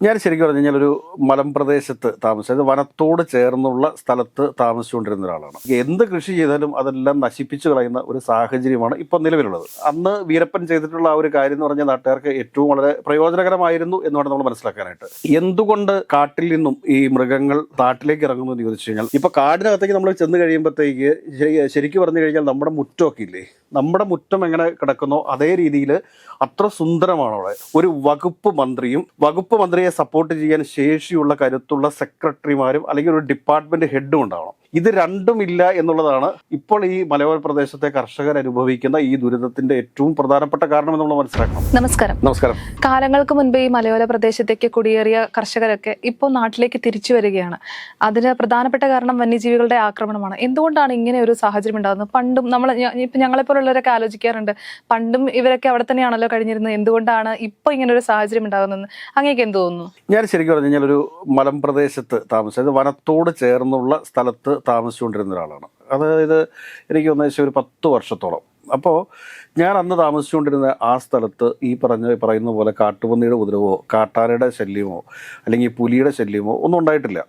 ഞാൻ ശരിക്കും പറഞ്ഞു കഴിഞ്ഞാൽ ഒരു മലമ്പ്രദേശത്ത് താമസിച്ചത് വനത്തോട് ചേർന്നുള്ള സ്ഥലത്ത് താമസിച്ചുകൊണ്ടിരുന്ന ഒരാളാണ്. എന്ത് കൃഷി ചെയ്താലും അതെല്ലാം നശിപ്പിച്ചു കളയുന്ന ഒരു സാഹചര്യമാണ് ഇപ്പം നിലവിലുള്ളത്. അന്ന് വീരപ്പൻ ചെയ്തിട്ടുള്ള ആ ഒരു കാര്യം എന്ന് പറഞ്ഞാൽ നാട്ടുകാർക്ക് ഏറ്റവും വളരെ പ്രയോജനകരമായിരുന്നു എന്ന് വേണം നമ്മൾ മനസ്സിലാക്കാനായിട്ട്. എന്തുകൊണ്ട് കാട്ടിൽ നിന്നും ഈ മൃഗങ്ങൾ നാട്ടിലേക്ക് ഇറങ്ങുന്നു എന്ന് ചോദിച്ചു കഴിഞ്ഞാൽ ഇപ്പൊ കാടിനകത്തേക്ക് നമ്മൾ ചെന്ന് കഴിയുമ്പോഴത്തേക്ക് ശരി- ശരിക്കും പറഞ്ഞു കഴിഞ്ഞാൽ നമ്മുടെ മുറ്റമൊക്കെ ഇല്ലേ? നമ്മുടെ മുറ്റം എങ്ങനെ കിടക്കുന്നോ അതേ രീതിയിൽ അത്ര സുന്ദരമാണ് അവിടെ ഒരു വകുപ്പ് മന്ത്രിയും വകുപ്പ് മന്ത്രിയെ സപ്പോർട്ട് ചെയ്യാൻ ശേഷിയുള്ള കരുത്തുള്ള സെക്രട്ടറിമാരും അല്ലെങ്കിൽ ഒരു ഡിപ്പാർട്ട്മെന്റ് ഹെഡും ഉണ്ടാവണം. ഇത് രണ്ടുമില്ല എന്നുള്ളതാണ് ഇപ്പോൾ ഈ മലയോര പ്രദേശത്തെ കർഷകർ അനുഭവിക്കുന്ന ഈ ദുരിതത്തിന്റെ ഏറ്റവും പ്രധാനപ്പെട്ട കാരണം നമ്മൾ മനസ്സിലാക്കണം. നമസ്കാരം. നമസ്കാരം. കാലങ്ങൾക്ക് മുൻപ് ഈ മലയോര പ്രദേശത്തേക്ക് കുടിയേറിയ കർഷകരൊക്കെ ഇപ്പോൾ നാട്ടിലേക്ക് തിരിച്ചു വരികയാണ്. അതിന് പ്രധാനപ്പെട്ട കാരണം വന്യജീവികളുടെ ആക്രമണമാണ്. എന്തുകൊണ്ടാണ് ഇങ്ങനെ ഒരു സാഹചര്യം ഉണ്ടാകുന്നത്? പണ്ടും നമ്മൾ ഇപ്പൊ ഞങ്ങളെപ്പോലുള്ളവരൊക്കെ ആലോചിക്കാറുണ്ട്. പണ്ടും ഇവരൊക്കെ അവിടെ തന്നെയാണല്ലോ കഴിഞ്ഞിരുന്നത്. എന്തുകൊണ്ടാണ് ഇപ്പൊ ഇങ്ങനെ ഒരു സാഹചര്യം ഉണ്ടാകുന്നത്? അങ്ങേക്ക് എന്ത് തോന്നുന്നു? ഞാൻ ശരിക്കും പറഞ്ഞു കഴിഞ്ഞാൽ ഒരു മലം പ്രദേശത്ത് താമസിച്ചത് വനത്തോട് ചേർന്നുള്ള സ്ഥലത്ത് താമസിച്ചുകൊണ്ടിരുന്ന ഒരാളാണ്. അതായത് എനിക്ക് ഒന്നേശം ഒരു പത്ത് വർഷത്തോളം. അപ്പോൾ ഞാൻ അന്ന് താമസിച്ചുകൊണ്ടിരുന്ന ആ സ്ഥലത്ത് ഈ പറഞ്ഞ പറയുന്ന പോലെ കാട്ടുപന്നിയുടെ ഉപദ്രവമോ കാട്ടാനയുടെ ശല്യമോ അല്ലെങ്കിൽ പുലിയുടെ ശല്യമോ ഒന്നും ഉണ്ടായിട്ടില്ല.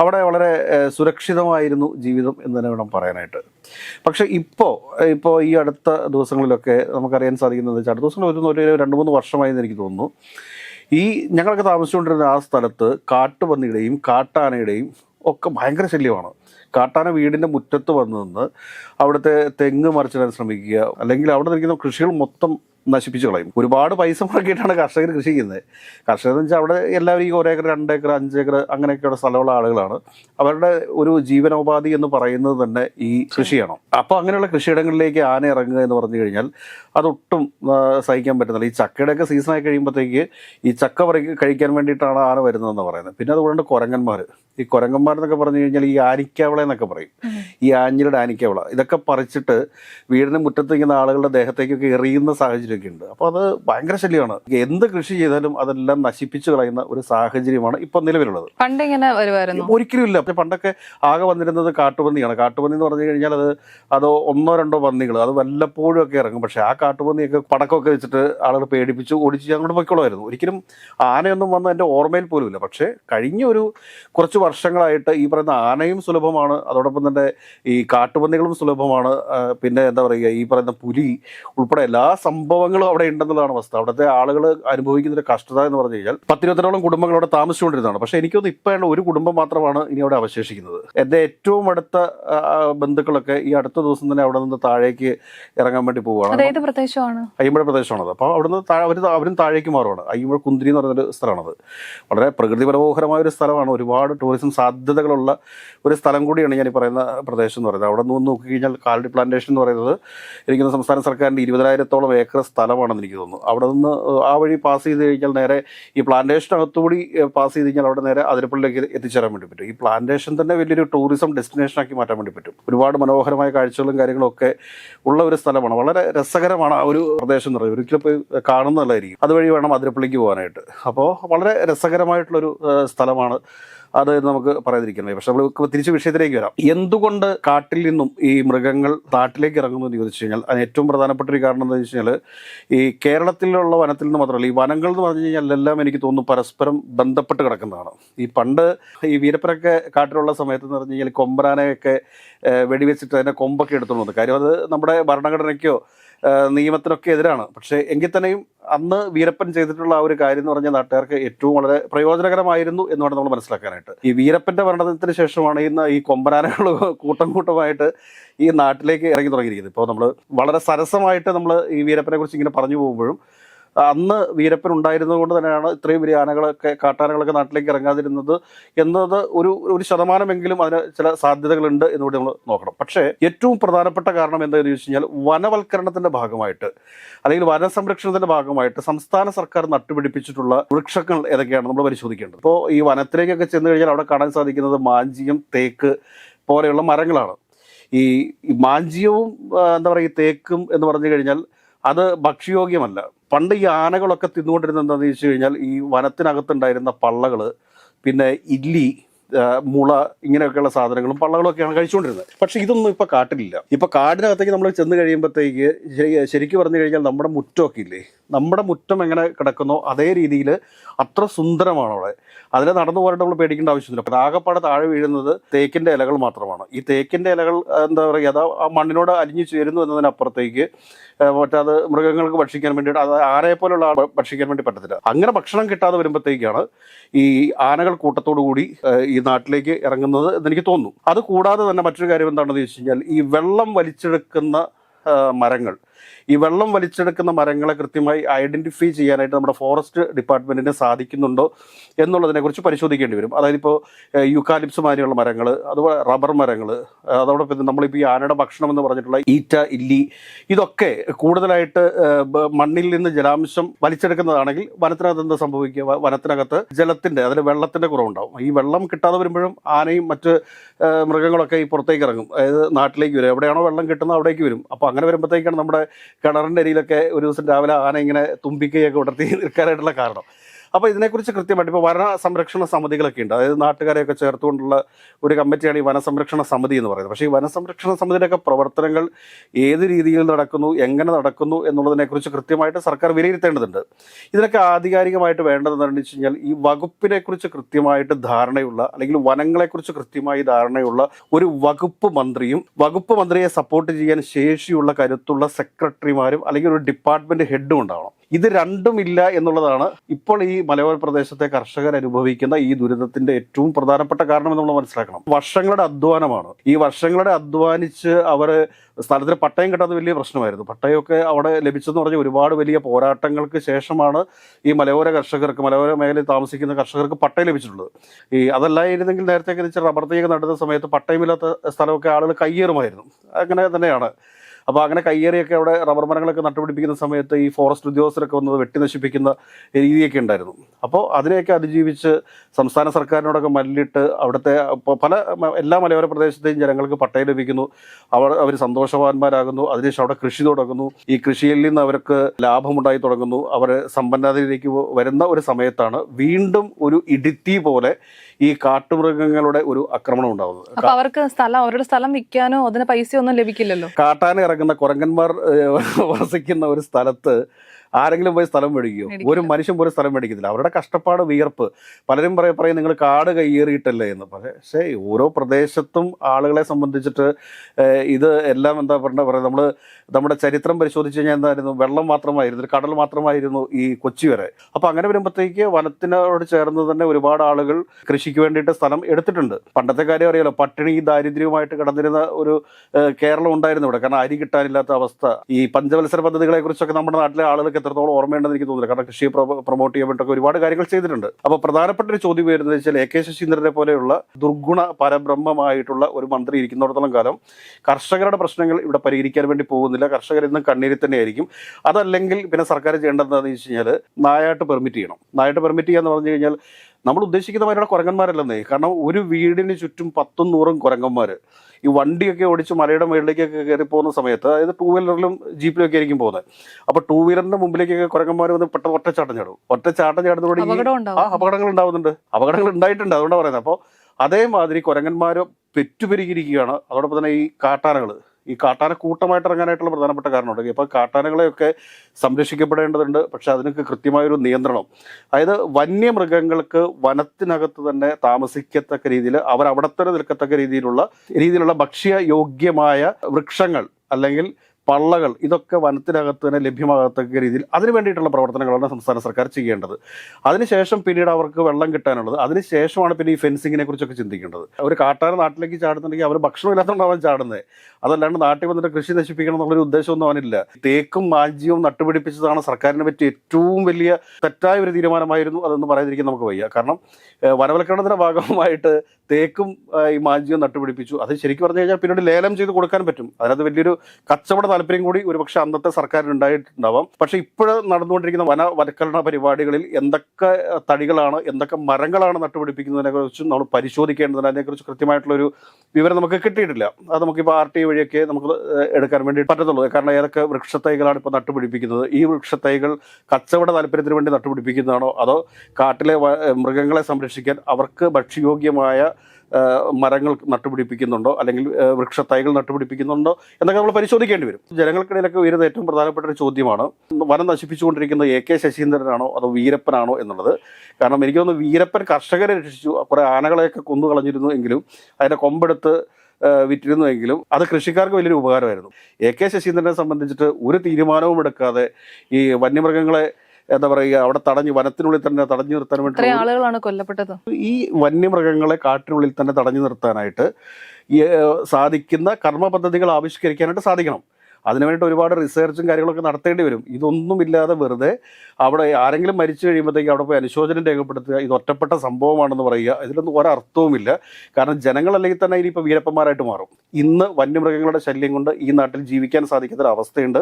അവിടെ വളരെ സുരക്ഷിതമായിരുന്നു ജീവിതം എന്ന് തന്നെ വേണം പറയാനായിട്ട്. പക്ഷെ ഇപ്പോൾ ഇപ്പോൾ ഈ അടുത്ത ദിവസങ്ങളിലൊക്കെ നമുക്കറിയാൻ സാധിക്കുന്നത് വെച്ചാൽ അടുത്ത ദിവസങ്ങളിൽ ഒരു ഒരു രണ്ട് മൂന്ന് വർഷമായി എന്ന് എനിക്ക് തോന്നുന്നു. ഈ ഞങ്ങളൊക്കെ താമസിച്ചുകൊണ്ടിരുന്ന ആ സ്ഥലത്ത് കാട്ടുപന്നിയുടെയും കാട്ടാനയുടെയും ഒക്കെ ഭയങ്കര ശല്യമാണ്. കാട്ടാന വീടിന്റെ മുറ്റത്ത് വന്ന് നിന്ന് അവിടുത്തെ തെങ്ങ് മറിച്ചിടാൻ ശ്രമിക്കുക അല്ലെങ്കിൽ അവിടെ നിൽക്കുന്ന കൃഷികൾ മൊത്തം നശിപ്പിച്ചു കളയും. ഒരുപാട് പൈസ മുടക്കിയിട്ടാണ് കർഷകർ കൃഷി ചെയ്യുന്നത്. കർഷകർ എന്ന് വെച്ചാൽ അവിടെ എല്ലാവരും ഈ ഒരേക്കർ രണ്ടേക്കർ അഞ്ചേക്കർ അങ്ങനെയൊക്കെയുള്ള സ്ഥലമുള്ള ആളുകളാണ്. അവരുടെ ഒരു ജീവനോപാധി എന്ന് പറയുന്നത് തന്നെ ഈ കൃഷിയാണ്. അപ്പോൾ അങ്ങനെയുള്ള കൃഷിയിടങ്ങളിലേക്ക് ആന ഇറങ്ങുക എന്ന് പറഞ്ഞു കഴിഞ്ഞാൽ അതൊട്ടും സഹിക്കാൻ പറ്റുന്നില്ല. ഈ ചക്കയുടെയൊക്കെ സീസണായി കഴിയുമ്പോഴത്തേക്ക് ഈ ചക്ക പറ കഴിക്കാൻ വേണ്ടിയിട്ടാണ് ആന വരുന്നതെന്ന് പറയുന്നത്. പിന്നെ അതുകൊണ്ട് കുരങ്ങന്മാർ ഈ കുരങ്ങന്മാരെന്നൊക്കെ പറഞ്ഞു കഴിഞ്ഞാൽ ഈ ആനിക്കാവള എന്നൊക്കെ പറയും. ഈ ആഞ്ഞിലുടെ ആനിക്കാവള. ഇതൊക്കെ പറിച്ചിട്ട് വീടിന് മുറ്റത്ത് നിൽക്കുന്ന ആളുകളുടെ ദേഹത്തേക്കൊക്കെ എറിയുന്ന സാഹചര്യമൊക്കെ ഉണ്ട്. അപ്പോൾ അത് ഭയങ്കര ശല്യമാണ്. എന്ത് കൃഷി ചെയ്താലും അതെല്ലാം നശിപ്പിച്ചു കളയുന്ന ഒരു സാഹചര്യമാണ് ഇപ്പം നിലവിലുള്ളത്. പണ്ട് ഇങ്ങനെ വരുമായിരുന്നു. ഒരിക്കലും ഇല്ല. പക്ഷെ പണ്ടൊക്കെ ആകെ വന്നിരുന്നത് കാട്ടുപന്നിയാണ്. കാട്ടുപന്നി എന്ന് പറഞ്ഞു കഴിഞ്ഞാൽ അത് അത് ഒന്നോ രണ്ടോ പന്നികൾ അത് വല്ലപ്പോഴും ഒക്കെ ഇറങ്ങും. പക്ഷേ ആ കാട്ടുപന്നിയൊക്കെ പടക്കമൊക്കെ വെച്ചിട്ട് ആളുകൾ പേടിപ്പിച്ച് ഓടിച്ച് അങ്ങോട്ട് പൊയ്ക്കോളായിരുന്നു ഒരിക്കലും ആനയൊന്നും വന്ന് എന്റെ ഓർമ്മയിൽ പോലുമില്ല. പക്ഷേ കഴിഞ്ഞ ഒരു കുറച്ച് വർഷങ്ങളായിട്ട് ഈ പറയുന്ന ആനയും സുലഭമാണ് അതോടൊപ്പം തന്നെ ഈ കാട്ടുപന്നികളും സുലഭമാണ് പിന്നെ എന്താ പറയുക ഈ പറയുന്ന പുലി ഉൾപ്പെടെ എല്ലാ സംഭവങ്ങളും അവിടെ ഉണ്ടെന്നുള്ളതാണ് അവസ്ഥ. അവിടുത്തെ ആളുകൾ അനുഭവിക്കുന്ന ഒരു കഷ്ടത എന്ന് പറഞ്ഞു കഴിഞ്ഞാൽ പത്തിരുപത്തിരോളം കുടുംബങ്ങൾ അവിടെ താമസിച്ചുകൊണ്ടിരുന്നതാണ്. പക്ഷേ എനിക്കൊന്ന് ഇപ്പോഴുള്ള ഒരു കുടുംബം മാത്രമാണ് ഇനി അവിടെ അവശേഷിക്കുന്നത്. എന്റെ ഏറ്റവും അടുത്ത ബന്ധുക്കളൊക്കെ ഈ അടുത്ത ദിവസം തന്നെ അവിടെ നിന്ന് താഴേക്ക് ഇറങ്ങാൻ വേണ്ടി പോവുകയാണ്. പ്രദേശമാണ് അയ്യമ്പഴ പ്രദേശമാണത് അപ്പോൾ അവിടുന്ന് താഴെ അവർ അവരും താഴേക്ക് മാറുവാണ്. അയ്യമ്പഴ കുന്തിരി എന്ന് പറയുന്നൊരു സ്ഥലമാണത്. വളരെ പ്രകൃതി മനോഹരമായ ഒരു സ്ഥലമാണ്. ഒരുപാട് ടൂറിസം സാധ്യതകളുള്ള ഒരു സ്ഥലം കൂടിയാണ് ഞാൻ ഈ പറയുന്ന പ്രദേശം എന്ന് പറയുന്നത്. അവിടെ നിന്ന് നോക്കിക്കഴിഞ്ഞാൽ കാലടി പ്ലാന്റേഷൻ എന്ന് പറയുന്നത് എനിക്ക് സംസ്ഥാന സർക്കാരിന്റെ ഇരുപതിനായിരത്തോളം ഏക്കർ സ്ഥലമാണെന്ന് എനിക്ക് തോന്നുന്നു. അവിടെ നിന്ന് ആ വഴി പാസ് ചെയ്ത് കഴിഞ്ഞാൽ നേരെ ഈ പ്ലാന്റേഷനകത്തുകൂടി പാസ് ചെയ്ത് കഴിഞ്ഞാൽ അവിടെ നേരെ അതിരപ്പള്ളിലേക്ക് എത്തിച്ചേരാൻ വേണ്ടി പറ്റും. ഈ പ്ലാന്റേഷൻ തന്നെ വലിയൊരു ടൂറിസം ഡെസ്റ്റിനേഷനാക്കി മാറ്റാൻ വേണ്ടി പറ്റും. ഒരുപാട് മനോഹരമായ കാഴ്ചകളും കാര്യങ്ങളും ഒക്കെ ഉള്ള ഒരു സ്ഥലമാണ്. വളരെ രസകരമാണ് ആ ഒരു പ്രദേശം എന്ന് പറയുന്നത്. ഒരിക്കലും പോയി കാണുന്നതല്ലായിരിക്കും. അതുവഴി വേണം അതിരപ്പള്ളിക്ക് പോകാനായിട്ട്. അപ്പോൾ വളരെ രസകരമായിട്ടുള്ളൊരു സ്ഥലമാണ് അത് നമുക്ക് പറയാതിരിക്കാൻ വയ്യ പക്ഷെ നമ്മൾ തിരിച്ച് വിഷയത്തിലേക്ക് വരാം. എന്തുകൊണ്ട് കാട്ടിൽ നിന്നും ഈ മൃഗങ്ങൾ നാട്ടിലേക്ക് ഇറങ്ങുന്നു എന്ന് ചോദിച്ചു കഴിഞ്ഞാൽ അതിന് ഏറ്റവും പ്രധാനപ്പെട്ട ഒരു കാരണം എന്താണെന്ന് വെച്ച് കഴിഞ്ഞാൽ ഈ കേരളത്തിലുള്ള വനത്തിൽ നിന്ന് മാത്രമല്ല ഈ വനങ്ങൾ എന്ന് പറഞ്ഞു കഴിഞ്ഞാൽ എല്ലാം എനിക്ക് തോന്നുന്നു പരസ്പരം ബന്ധപ്പെട്ട് കിടക്കുന്നതാണ്. ഈ പണ്ട് ഈ വീരപ്പനൊക്കെ കാട്ടിലുള്ള സമയത്ത് എന്ന് പറഞ്ഞു കഴിഞ്ഞാൽ കൊമ്പരാനയൊക്കെ വെടിവെച്ചിട്ട് അതിനെ കൊമ്പൊക്കെ എടുത്തുകൊണ്ട് കാര്യം അത് നമ്മുടെ ഭരണഘടനയ്ക്കോ നിയമത്തിനൊക്കെ എതിരാണ്. പക്ഷേ എങ്കിൽ തന്നെയും അന്ന് വീരപ്പൻ ചെയ്തിട്ടുള്ള ആ ഒരു കാര്യം എന്ന് പറഞ്ഞാൽ നാട്ടുകാർക്ക് ഏറ്റവും വളരെ പ്രയോജനകരമായിരുന്നു എന്ന് വേണം നമ്മൾ മനസ്സിലാക്കാനായിട്ട്. ഈ വീരപ്പന്റെ ഭരണത്തിന് ശേഷമാണ് ഇന്ന് ഈ കൊമ്പനാനകൾ കൂട്ടം കൂട്ടമായിട്ട് ഈ നാട്ടിലേക്ക് ഇറങ്ങി തുടങ്ങിയിരിക്കുന്നത്. ഇപ്പോൾ നമ്മൾ വളരെ സരസമായിട്ട് നമ്മൾ ഈ വീരപ്പനെ കുറിച്ച് ഇങ്ങനെ പറഞ്ഞു പോകുമ്പോഴും അന്ന് വീരപ്പൻ ഉണ്ടായിരുന്നത് കൊണ്ട് തന്നെയാണ് ഇത്രയും വലിയ ആനകളൊക്കെ കാട്ടാനകളൊക്കെ നാട്ടിലേക്ക് ഇറങ്ങാതിരുന്നത്. എന്നത് ഒരു ഒരു ശതമാനമെങ്കിലും അതിന് ചില സാധ്യതകളുണ്ട് എന്നുകൂടി നമ്മൾ നോക്കണം. പക്ഷേ ഏറ്റവും പ്രധാനപ്പെട്ട കാരണം എന്താണെന്ന് ചോദിച്ചു കഴിഞ്ഞാൽ വനവൽക്കരണത്തിന്റെ ഭാഗമായിട്ട് അല്ലെങ്കിൽ വനസംരക്ഷണത്തിന്റെ ഭാഗമായിട്ട് സംസ്ഥാന സർക്കാർ നട്ടുപിടിപ്പിച്ചിട്ടുള്ള വൃക്ഷങ്ങൾ ഏതൊക്കെയാണ് നമ്മൾ പരിശോധിക്കേണ്ടത്? അപ്പോൾ ഈ വനത്തിലേക്കൊക്കെ ചെന്ന് കഴിഞ്ഞാൽ അവിടെ കാണാൻ സാധിക്കുന്നത് മാഞ്ചിയും തേക്ക് പോലെയുള്ള മരങ്ങളാണ്. ഈ മാഞ്ചിയവും എന്താ പറയുക തേക്കും എന്ന് പറഞ്ഞു കഴിഞ്ഞാൽ അത് ഭക്ഷ്യയോഗ്യമല്ല. പണ്ട് ഈ ആനകളൊക്കെ തിന്നുകൊണ്ടിരുന്നത് എന്താണെന്ന് ചോദിച്ചു കഴിഞ്ഞാൽ ഈ വനത്തിനകത്തുണ്ടായിരുന്ന പള്ളകൾ പിന്നെ ഇല്ലി മുള ഇങ്ങനെയൊക്കെയുള്ള സാധനങ്ങളും പള്ളകളൊക്കെയാണ് കഴിച്ചുകൊണ്ടിരുന്നത്. പക്ഷേ ഇതൊന്നും ഇപ്പോൾ കാട്ടിലില്ല. ഇപ്പോൾ കാടിനകത്തേക്ക് നമ്മൾ ചെന്ന് കഴിയുമ്പോഴത്തേക്ക് ശരി- ശരിക്കും പറഞ്ഞു കഴിഞ്ഞാൽ നമ്മുടെ മുറ്റമൊക്കെ ഇല്ലേ? നമ്മുടെ മുറ്റം എങ്ങനെ കിടക്കുന്നോ അതേ രീതിയിൽ അത്ര സുന്ദരമാണ് അവിടെ. അതിൽ നടന്നു പോകാനായിട്ട് നമ്മൾ പേടിക്കേണ്ട ആവശ്യമില്ല. ആകപ്പാടെ താഴെ വീഴുന്നത് തേക്കിന്റെ ഇലകൾ മാത്രമാണ്. ഈ തേക്കിന്റെ ഇലകൾ എന്താ പറയുക അത് ആ മണ്ണിനോട് അലിഞ്ഞു ചേരുന്നു എന്നതിനപ്പുറത്തേക്ക് മറ്റേ മറ്റത് മൃഗങ്ങൾക്ക് ഭക്ഷിക്കാൻ വേണ്ടിയിട്ട് അത് ആനയെ പോലുള്ള ഭക്ഷിക്കാൻ വേണ്ടി പറ്റത്തില്ല. അങ്ങനെ ഭക്ഷണം കിട്ടാതെ വരുമ്പോഴത്തേക്കാണ് ഈ ആനകൾ കൂട്ടത്തോടു കൂടി ഈ നാട്ടിലേക്ക് ഇറങ്ങുന്നത് എന്ന് എനിക്ക് തോന്നുന്നു. അത് കൂടാതെ തന്നെ മറ്റൊരു കാര്യം എന്താണെന്ന് ചോദിച്ചു കഴിഞ്ഞാൽ ഈ വെള്ളം വലിച്ചെടുക്കുന്ന മരങ്ങൾ ഈ വെള്ളം വലിച്ചെടുക്കുന്ന മരങ്ങളെ കൃത്യമായി ഐഡന്റിഫൈ ചെയ്യാനായിട്ട് നമ്മുടെ ഫോറസ്റ്റ് ഡിപ്പാർട്ട്മെന്റിന് സാധിക്കുന്നുണ്ടോ എന്നുള്ളതിനെക്കുറിച്ച് പരിശോധിക്കേണ്ടി വരും. അതായത് ഇപ്പോൾ യുക്കാലിപ്സ് മാതിരിയുള്ള മരങ്ങൾ അതുപോലെ റബ്ബർ മരങ്ങൾ അതോടൊപ്പം നമ്മളിപ്പോൾ ഈ ആനയുടെ ഭക്ഷണം എന്ന് പറഞ്ഞിട്ടുള്ള ഈറ്റ ഇല്ലി ഇതൊക്കെ കൂടുതലായിട്ട് മണ്ണിൽ നിന്ന് ജലാംശം വലിച്ചെടുക്കുന്നതാണെങ്കിൽ വനത്തിനകത്ത് എന്താ സംഭവിക്കുക? വനത്തിനകത്ത് ജലത്തിന്റെ അതിൽ വെള്ളത്തിന്റെ കുറവുണ്ടാവും. ഈ വെള്ളം കിട്ടാതെ വരുമ്പോഴും ആനയും മറ്റ് മൃഗങ്ങളൊക്കെ ഈ പുറത്തേക്ക് ഇറങ്ങും. അതായത് നാട്ടിലേക്ക് വരും. എവിടെയാണോ വെള്ളം കിട്ടുന്നത് അവിടേക്ക് വരും. അപ്പോൾ അങ്ങനെ വരുമ്പോഴത്തേക്കാണ് നമ്മുടെ കിണറിന്റെ അരിയിലൊക്കെ ഒരു ദിവസം രാവിലെ ആന ഇങ്ങനെ തുമ്പിക്കയൊക്കെ ഉടർത്തി നിൽക്കാനായിട്ടുള്ള കാരണം. അപ്പോൾ ഇതിനെക്കുറിച്ച് കൃത്യമായിട്ട് ഇപ്പോൾ വന സംരക്ഷണ സമിതികളൊക്കെ ഉണ്ട്. അതായത് നാട്ടുകാരെയൊക്കെ ചേർത്തുകൊണ്ടുള്ള ഒരു കമ്മിറ്റിയാണ് ഈ വനസംരക്ഷണ സമിതി എന്ന് പറയുന്നത്. പക്ഷേ ഈ വനസംരക്ഷണ സമിതിയുടെയൊക്കെ പ്രവർത്തനങ്ങൾ ഏത് രീതിയിൽ നടക്കുന്നു എങ്ങനെ നടക്കുന്നു എന്നുള്ളതിനെക്കുറിച്ച് കൃത്യമായിട്ട് സർക്കാർ വിലയിരുത്തേണ്ടതുണ്ട്. ഇതിനൊക്കെ ആധികാരികമായിട്ട് വേണ്ടതെന്ന് പറഞ്ഞു കഴിഞ്ഞാൽ ഈ വകുപ്പിനെ കുറിച്ച് കൃത്യമായിട്ട് ധാരണയുള്ള അല്ലെങ്കിൽ വനങ്ങളെക്കുറിച്ച് കൃത്യമായി ധാരണയുള്ള ഒരു വകുപ്പ് മന്ത്രിയും വകുപ്പ് മന്ത്രിയെ സപ്പോർട്ട് ചെയ്യാൻ ശേഷിയുള്ള കരുത്തുള്ള സെക്രട്ടറിമാരും അല്ലെങ്കിൽ ഒരു ഡിപ്പാർട്ട്മെന്റ് ഹെഡും ഉണ്ടാവണം. ഇത് രണ്ടുമില്ല എന്നുള്ളതാണ് ഇപ്പോൾ ഈ മലയോര പ്രദേശത്തെ കർഷകർ അനുഭവിക്കുന്ന ഈ ദുരിതത്തിന്റെ ഏറ്റവും പ്രധാനപ്പെട്ട കാരണം നമ്മൾ മനസ്സിലാക്കണം. വർഷങ്ങളുടെ അധ്വാനമാണ്. ഈ വർഷങ്ങളുടെ അധ്വാനിച്ച് അവർ സ്ഥലത്തിന് പട്ടയം കിട്ടാത്ത വലിയ പ്രശ്നമായിരുന്നു. പട്ടയമൊക്കെ അവിടെ ലഭിച്ചെന്ന് പറഞ്ഞ ഒരുപാട് വലിയ പോരാട്ടങ്ങൾക്ക് ശേഷമാണ് ഈ മലയോര കർഷകർക്ക് മലയോര മേഖലയിൽ താമസിക്കുന്ന കർഷകർക്ക് പട്ടയം ലഭിച്ചിട്ടുള്ളത്. ഈ അതല്ലായിരുന്നെങ്കിൽ നേരത്തെ വെച്ചാൽ റബ്ബർ തൈയൊക്കെ നടുന്ന സമയത്ത് പട്ടയമില്ലാത്ത സ്ഥലമൊക്കെ ആളുകൾ കയ്യേറുമായിരുന്നു. അങ്ങനെ തന്നെയാണ്. അപ്പോൾ അങ്ങനെ കയ്യേറിയൊക്കെ അവിടെ റബ്ബർ മരങ്ങളൊക്കെ നട്ടുപിടിപ്പിക്കുന്ന സമയത്ത് ഈ ഫോറസ്റ്റ് ഉദ്യോഗസ്ഥരൊക്കെ വന്നത് വെട്ടി നശിപ്പിക്കുന്ന രീതിയൊക്കെ ഉണ്ടായിരുന്നു. അപ്പോൾ അതിനെയൊക്കെ അതിജീവിച്ച് സംസ്ഥാന സർക്കാരിനോടൊക്കെ മല്ലിട്ട് അവിടുത്തെ പല എല്ലാ മലയോര പ്രദേശത്തെയും ജനങ്ങൾക്ക് പട്ടയം ലഭിക്കുന്നു. അവർ അവർ സന്തോഷവാന്മാരാകുന്നു. അതിനുശേഷം അവിടെ കൃഷി തുടങ്ങുന്നു. ഈ കൃഷിയിൽ നിന്ന് അവർക്ക് ലാഭമുണ്ടായി തുടങ്ങുന്നു. അവർ സമ്പന്നതയിലേക്ക് വരുന്ന ഒരു സമയത്താണ് വീണ്ടും ഒരു ഇടുത്തി പോലെ ഈ കാട്ടുമൃഗങ്ങളുടെ ഒരു ആക്രമണം ഉണ്ടാകുന്നത് അവർക്ക് സ്ഥലം അവരുടെ സ്ഥലം വിൽക്കാനോ അതിന് പൈസ ഒന്നും ലഭിക്കില്ലല്ലോ? കാട്ടാന ഇറങ്ങുന്ന കുരങ്ങന്മാർ വസിക്കുന്ന ഒരു സ്ഥലത്ത് ആരെങ്കിലും പോയി സ്ഥലം മേടിക്കുമോ ഒരു മനുഷ്യൻ പോലും സ്ഥലം മേടിക്കത്തില്ല. അവരുടെ കഷ്ടപ്പാട് വിയർപ്പ്. പലരും പറയും പറയും നിങ്ങൾ കാട് കയ്യേറിയിട്ടല്ലേ? എന്ന്. പക്ഷേ ഓരോ പ്രദേശത്തും ആളുകളെ സംബന്ധിച്ചിട്ട് ഇത് എല്ലാം എന്താ പറഞ്ഞ പറയുക നമ്മൾ നമ്മുടെ ചരിത്രം പരിശോധിച്ച് കഴിഞ്ഞാൽ എന്തായിരുന്നു? വെള്ളം മാത്രമായിരുന്നു കടൽ മാത്രമായിരുന്നു ഈ കൊച്ചി വരെ. അപ്പോൾ അങ്ങനെ വരുമ്പോഴത്തേക്ക് വനത്തിനോട് ചേർന്ന് തന്നെ ഒരുപാട് ആളുകൾ കൃഷിക്ക് വേണ്ടിയിട്ട് സ്ഥലം എടുത്തിട്ടുണ്ട്. പണ്ടത്തെ കാര്യം അറിയാലോ പട്ടിണി ദാരിദ്ര്യവുമായിട്ട് കിടന്നിരുന്ന ഒരു കേരളം ഉണ്ടായിരുന്നു ഇവിടെ. കാരണം അരി കിട്ടാനില്ലാത്ത അവസ്ഥ. ഈ പഞ്ചവത്സര പദ്ധതികളെ കുറിച്ചൊക്കെ നമ്മുടെ നാട്ടിലെ ആളുകൾക്ക് എത്രത്തോളം ഓർമ്മയുണ്ടെന്ന് എനിക്ക് തോന്നുന്നില്ല. കാരണം കൃഷിയെ പ്രൊമോട്ട് ചെയ്യാൻ വേണ്ടിയിട്ടൊക്കെ ഒരുപാട് കാര്യങ്ങൾ ചെയ്തിട്ടുണ്ട്. അപ്പോൾ പ്രധാനപ്പെട്ട ഒരു ചോദ്യം വരുന്നത് വെച്ചാൽ എ കെ ശശീന്ദ്രനെ പോലെയുള്ള ദുർഗുണ പരബ്രഹ്മമായിട്ടുള്ള ഒരു മന്ത്രി ഇരിക്കുന്നിടത്തോളം കാലം കർഷകരുടെ പ്രശ്നങ്ങൾ ഇവിടെ പരിഹരിക്കാൻ വേണ്ടി പോകുന്നില്ല. കർഷകർ ഇന്നും കണ്ണീരിൽ തന്നെയായിരിക്കും. അതല്ലെങ്കിൽ പിന്നെ സർക്കാർ ചെയ്യേണ്ടതെന്ന് വെച്ച് കഴിഞ്ഞാൽ നായാട്ട് പെർമിറ്റ് ചെയ്യണം. നായാട്ട് പെർമിറ്റ് ചെയ്യാന്ന് പറഞ്ഞു കഴിഞ്ഞാൽ നമ്മൾ ഉദ്ദേശിക്കുന്ന മാതിരിയുള്ള കുരങ്ങന്മാരല്ലെന്നേ. കാരണം ഒരു വീടിന് ചുറ്റും പത്തും നൂറും കുരങ്ങന്മാർ ഈ വണ്ടിയൊക്കെ ഓടിച്ച് മലയുടെ മുകളിലേക്കൊക്കെ കയറി പോകുന്ന സമയത്ത് അതായത് ടൂ വീലറിലും ജീപ്പിലും ഒക്കെ ആയിരിക്കും പോകുന്നത്. അപ്പോൾ ടൂ വീലറിന്റെ മുമ്പിലേക്കൊക്കെ കുരങ്ങന്മാർ വന്ന് പെട്ടെന്ന് ഒറ്റച്ചാട്ടം ചാടും. ഒറ്റച്ചാട്ടം ചാടുന്നതോടെ ആ അപകടങ്ങൾ ഉണ്ടാവുന്നുണ്ട്. അപകടങ്ങൾ ഉണ്ടായിട്ടുണ്ട് അതുകൊണ്ടാണ് പറയുന്നത്. അപ്പോൾ അതേമാതിരി കുരങ്ങന്മാരോ പെറ്റുപെരുകിയിരിക്കുകയാണ്. അതോടൊപ്പം തന്നെ ഈ കാട്ടാനകൾ ഈ കാട്ടാന കൂട്ടമായിട്ട് ഇറങ്ങാനായിട്ടുള്ള പ്രധാനപ്പെട്ട കാരണമുണ്ട്. ഇപ്പോൾ കാട്ടാനകളെയൊക്കെ സംരക്ഷിക്കപ്പെടേണ്ടതുണ്ട്. പക്ഷേ അതിനൊക്കെ കൃത്യമായൊരു നിയന്ത്രണം. അതായത് വന്യമൃഗങ്ങൾക്ക് വനത്തിനകത്ത് തന്നെ താമസിക്കത്തക്ക രീതിയിൽ അവർ അവിടെ തന്നെ നിൽക്കത്തക്ക രീതിയിലുള്ള രീതിയിലുള്ള ഭക്ഷ്യ യോഗ്യമായ വൃക്ഷങ്ങൾ അല്ലെങ്കിൽ പള്ളകൾ ഇതൊക്കെ വനത്തിനകത്ത് തന്നെ ലഭ്യമാകത്തക്ക രീതിയിൽ അതിന് വേണ്ടിയിട്ടുള്ള പ്രവർത്തനങ്ങളാണ് സംസ്ഥാന സർക്കാർ ചെയ്യേണ്ടത്. അതിനുശേഷം പിന്നീട് അവർക്ക് വെള്ളം കിട്ടാനുള്ളത്. അതിനുശേഷമാണ് പിന്നെ ഈ ഫെൻസിങ്ങിനെ കുറിച്ചൊക്കെ ചിന്തിക്കേണ്ടത്. ഒരു കാട്ടാർ നാട്ടിലേക്ക് ചാടുന്നുണ്ടെങ്കിൽ അവർ ഭക്ഷണം ഇല്ലാത്തതുകൊണ്ട് അവൻ ചാടുന്നത്. അതല്ലാണ്ട് നാട്ടിൽ വന്നിട്ട് കൃഷി നശിപ്പിക്കണം എന്നുള്ളൊരു ഉദ്ദേശമൊന്നും അവനില്ല. തേക്കും മാഞ്ചിയും നട്ടുപിടിപ്പിച്ചതാണ് സർക്കാരിനെ പറ്റി ഏറ്റവും വലിയ തെറ്റായ ഒരു തീരുമാനമായിരുന്നു അതെന്ന് പറയാതിരിക്കാൻ നമുക്ക് വയ്യ. കാരണം വനവൽക്കരണത്തിന്റെ ഭാഗമായിട്ട് തേക്കും ഈ മാഞ്ചിയും നട്ടുപിടിപ്പിച്ചു. അത് ശരിക്കും പറഞ്ഞു കഴിഞ്ഞാൽ പിന്നീട് ലേലം ചെയ്ത് കൊടുക്കാൻ പറ്റും. അതിനകത്ത് വലിയൊരു കച്ചവട താല്പര്യം കൂടി ഒരുപക്ഷെ അന്നത്തെ സർക്കാരിന് ഉണ്ടായിട്ടുണ്ടാവാം പക്ഷെ ഇപ്പോൾ നടന്നുകൊണ്ടിരിക്കുന്ന വനവൽക്കരണ പരിപാടികളിൽ എന്തൊക്കെ തടികളാണ് എന്തൊക്കെ മരങ്ങളാണ് നട്ടുപിടിപ്പിക്കുന്നതിനെ കുറിച്ചും നമ്മൾ പരിശോധിക്കേണ്ടതിന് അതിനെക്കുറിച്ച് കൃത്യമായിട്ടുള്ള ഒരു വിവരം നമുക്ക് കിട്ടിയിട്ടില്ല. അത് നമുക്കിപ്പോൾ ആർ ടി വഴിയൊക്കെ നമുക്ക് എടുക്കാൻ വേണ്ടി പറ്റത്തുള്ളൂ. കാരണം ഏതൊക്കെ വൃക്ഷത്തൈകളാണ് ഇപ്പോൾ നട്ടുപിടിപ്പിക്കുന്നത്? ഈ വൃക്ഷത്തൈകൾ കച്ചവട താല്പര്യത്തിന് വേണ്ടി നട്ടുപിടിപ്പിക്കുന്നതാണോ? അതോ കാട്ടിലെ മൃഗങ്ങളെ സംരക്ഷിക്കാൻ അവർക്ക് ഭക്ഷ്യയോഗ്യമായ മരങ്ങൾ നട്ടുപിടിപ്പിക്കുന്നുണ്ടോ? അല്ലെങ്കിൽ വൃക്ഷത്തൈകൾ നട്ടുപിടിപ്പിക്കുന്നുണ്ടോ? എന്നൊക്കെ നമ്മൾ പരിശോധിക്കേണ്ടി വരും. ജനങ്ങൾക്കിടയിലൊക്കെ ഉയരുന്ന ഏറ്റവും പ്രധാനപ്പെട്ട ഒരു ചോദ്യമാണ് വനം നശിപ്പിച്ചുകൊണ്ടിരിക്കുന്നത് എ കെ ശശീന്ദ്രനാണോ അതോ വീരപ്പനാണോ എന്നുള്ളത്? കാരണം എനിക്ക് തോന്നുന്നു വീരപ്പൻ കർഷകരെ രക്ഷിച്ചു കുറേ ആനകളെയൊക്കെ കൊന്നു കളഞ്ഞിരുന്നു എങ്കിലും അതിന്റെ കൊമ്പെടുത്ത് വിറ്റിരുന്നുവെങ്കിലും അത് കൃഷിക്കാർക്ക് വലിയൊരു ഉപകാരമായിരുന്നു. എ കെ ശശീന്ദ്രനെ സംബന്ധിച്ചിട്ട് ഒരു തീരുമാനവും എടുക്കാതെ ഈ വന്യമൃഗങ്ങളെ എന്താ പറയുക അവിടെ തടഞ്ഞു വനത്തിനുള്ളിൽ തന്നെ തടഞ്ഞു നിർത്താൻ വേണ്ടി ആളുകളാണ് കൊല്ലപ്പെട്ടത്. ഈ വന്യമൃഗങ്ങളെ കാട്ടിനുള്ളിൽ തന്നെ തടഞ്ഞു നിർത്താനായിട്ട് സാധിക്കുന്ന കർമ്മ പദ്ധതികൾ ആവിഷ്കരിക്കാനായിട്ട് സാധിക്കണം. അതിനുവേണ്ടി ഒരുപാട് റിസർച്ചും കാര്യങ്ങളൊക്കെ നടത്തേണ്ടി വരും. ഇതൊന്നുമില്ലാതെ വെറുതെ അവിടെ ആരെങ്കിലും മരിച്ചു കഴിയുമ്പോഴത്തേക്ക് അവിടെ പോയി അനുശോചനം രേഖപ്പെടുത്തുക ഇത് ഒറ്റപ്പെട്ട സംഭവമാണെന്ന് പറയുക ഇതിലൊന്നും ഒരർത്ഥവുമില്ല. കാരണം ജനങ്ങളല്ലെങ്കിൽ തന്നെ ഇനിയിപ്പോൾ വീരപ്പന്മാരായിട്ട് മാറും. ഇന്ന് വന്യമൃഗങ്ങളുടെ ശല്യം കൊണ്ട് ഈ നാട്ടിൽ ജീവിക്കാൻ സാധിക്കുന്ന അവസ്ഥയുണ്ട്.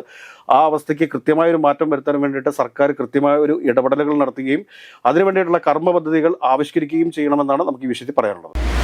ആ അവസ്ഥയ്ക്ക് കൃത്യമായ ഒരു മാറ്റം വരുത്താൻ വേണ്ടിയിട്ട് സർക്കാർ കൃത്യമായ ഒരു ഇടപെടലുകൾ നടത്തുകയും അതിനു വേണ്ടിയിട്ടുള്ള കർമ്മ പദ്ധതികൾ ആവിഷ്കരിക്കുകയും ചെയ്യണമെന്നാണ് നമുക്ക് ഈ വിഷയത്തിൽ പറയാനുള്ളത്.